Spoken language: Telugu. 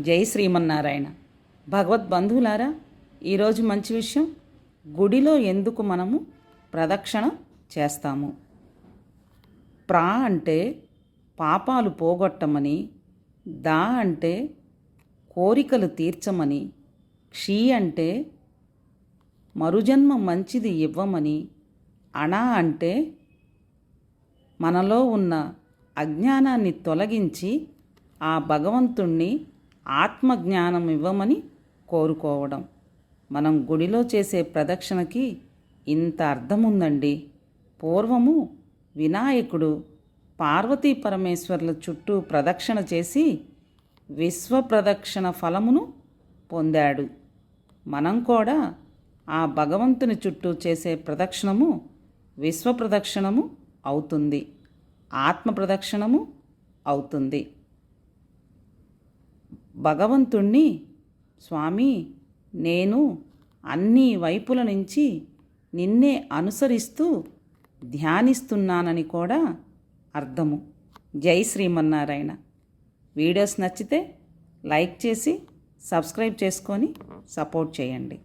జై శ్రీమన్నారాయణ. భగవద్బంధువులారా ఈరోజు మంచి విషయం గుడిలో ఎందుకు మనము ప్రదక్షిణ చేస్తాము? ప్రా అంటే పాపాలు పోగొట్టమని దా అంటే కోరికలు తీర్చమని క్షీ అంటే మరుజన్మ మంచిది ఇవ్వమని అణ అంటే మనలో ఉన్న అజ్ఞానాన్ని తొలగించి ఆ భగవంతుణ్ణి ఆత్మజ్ఞానం ఇవ్వమని కోరుకోవడం. మనం గుడిలో చేసే ప్రదక్షిణకి ఇంత అర్థముందండి. పూర్వము వినాయకుడు పార్వతీ పరమేశ్వర్ల చుట్టూ ప్రదక్షిణ చేసి విశ్వ ప్రదక్షిణ ఫలమును పొందాడు. మనం కూడా ఆ భగవంతుని చుట్టూ చేసే ప్రదక్షిణము విశ్వ ప్రదక్షిణము అవుతుంది. ఆత్మ ప్రదక్షిణము అవుతుంది. భగవంతుణ్ణి స్వామి నేను అన్ని వైపుల నుంచి నిన్నే అనుసరిస్తూ ధ్యానిస్తున్నానని కూడా అర్థము. జై శ్రీమన్నారాయణ. వీడియోస్ నచ్చితే లైక్ చేసి సబ్స్క్రైబ్ చేసుకొని సపోర్ట్ చేయండి.